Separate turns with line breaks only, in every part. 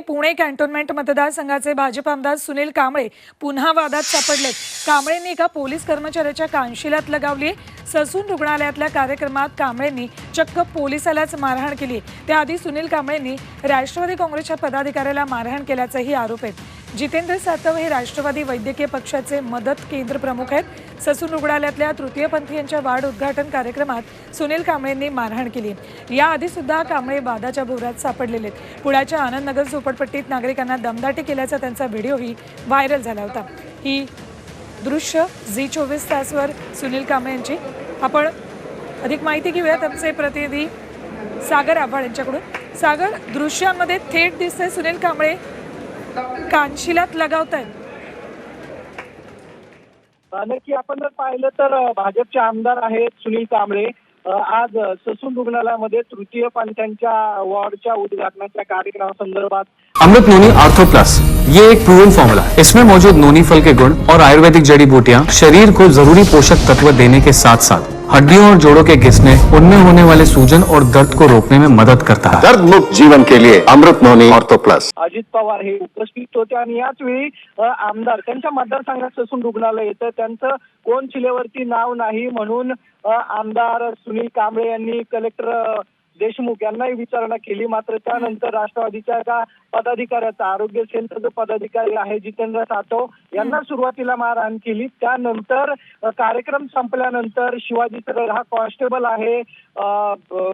Pune cantonment मतदारसंघाचे भाजप आमदार सुनील कांबळे पुन्हा वादात सापडलेत कांबळेंनी एका पोलीस कर्मचाऱ्याच्या कानशिलात लगावली. ससून रुग्णालयातल्या कार्यक्रमात कांबळेंनी चक्क पोलिसालाच मारहाण केली. त्याआधी सुनील कांबळेंनी राष्ट्रवादी काँग्रेसच्या पदाधिकाऱ्याला मारहाण केल्याचाही आरोप आहे जितेंद्र सातव हे राष्ट्रवादी वैद्यकीय पक्षाचे मदत केंद्र प्रमुख आहेत. ससून रुग्णालयातल्या तृतीयपंथीयांच्या वाढ उद्घाटन कार्यक्रमात सुनील कांबळेंनी मारहाण केली. याआधी सुद्धा कांबळे वादाच्या भोवऱ्यात सापडलेले आहेत. पुण्याच्या आनंदनगर झोपडपट्टीत नागरिकांना दमदाटी केल्याचा त्यांचा व्हिडिओही व्हायरल झाला होता. ही दृश्य झी चोवीस तासवर सुनील कांबळे यांची. आपण अधिक माहिती घेऊयात आमचे प्रतिनिधी सागर आव्हाड यांच्याकडून. सागर दृश्यांमध्ये थेट दिसते सुनील कांबळे. कानशिलात लगावत आहेत
नक्की आपण जर पाहिलं तर भाजपचे आमदार आहेत सुनील कांबळे. आज ससून रुग्णालयामध्ये तृतीय पंथांच्या वॉर्डच्या उद्घाटनाच्या कार्यक्रमासंदर्भात
अमृत नोनी आर्थो प्लस ये एक प्रूवन फॉर्मूला है इसमें मौजूद नोनी फल के गुण और आयुर्वेदिक जड़ी बूटियाँ शरीर को जरूरी पोषक तत्व देने के साथ साथ हड्डियों और जोड़ों के घिसने उनमें होने वाले सूजन और दर्द को रोकने में मदद करता है।
दर्द मुक्त जीवन के लिए Amrit noni ortho plus.
Ajit Pawar हे उपस्थित होते आणि याच वेळी आमदार त्यांच्या मतदारसंघात ससून रुग्णालय येतं. त्यांचं कोण शिलेवरती नाव नाही म्हणून आमदार सुनील कांबळे यांनी कलेक्टर देशमुख यांनाही विचारणा केली. मात्र त्यानंतर राष्ट्रवादीच्या एका पदाधिकाऱ्याचा आरोग्य सेलचा जो पदाधिकारी आहे जितेंद्र सातव यांना सुरुवातीला मारहाण केली. त्यानंतर कार्यक्रम संपल्यानंतर शिवाजी सरळ हा कॉन्स्टेबल आहे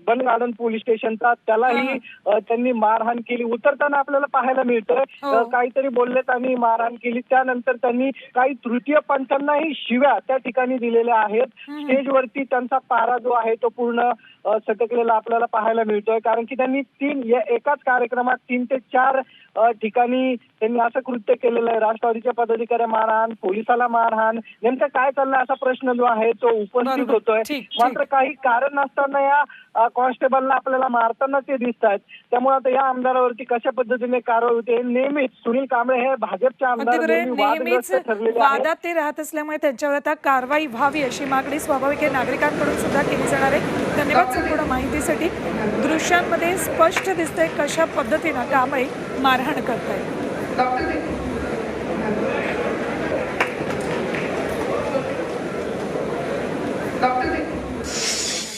बन गार्डन पोलीस स्टेशनचा. त्यालाही त्यांनी मारहाण केली. उतरताना आपल्याला पाहायला मिळतंय.
हो.
काहीतरी बोललेत आणि मारहाण केली. त्यानंतर त्यांनी काही तृतीय पंथांनाही शिव्या त्या ठिकाणी दिलेल्या आहेत. स्टेजवरती त्यांचा पारा जो आहे तो पूर्ण सटकलेला आपल्याला पाहायला मिळतोय. कारण की त्यांनी तीन या एकाच कार्यक्रमात तीन ते चार ठिकाणी त्यांनी असं कृत्य केलेलं आहे. राष्ट्रवादीच्या पदाधिकारी मारहाण पोलिसाला मारहाण नेमकं काय चाललंय असा प्रश्न जो आहे तो उपस्थित. होतोय. मात्र काही कारण नसताना या कॉन्स्टेबलला आपल्याला मारताना ते दिसत आहेत. त्यामुळे आता या आमदारावरती कशा पद्धतीने कारवाई होते नेहमीच सुनील कांबळे हे भाजपचे आमदार
नेहमीच वादात ते राहत असल्यामुळे त्यांच्यावर आता कारवाई व्हावी अशी मागणी स्वाभाविक आहे. नागरिकांकडून सुद्धा केली जाणार आहे. धन्यवाद संपूर्ण माहितीसाठी. दृश्यांमध्ये स्पष्ट दिसतंय कशा पद्धतीनं कांबळे मारहाण करतायत.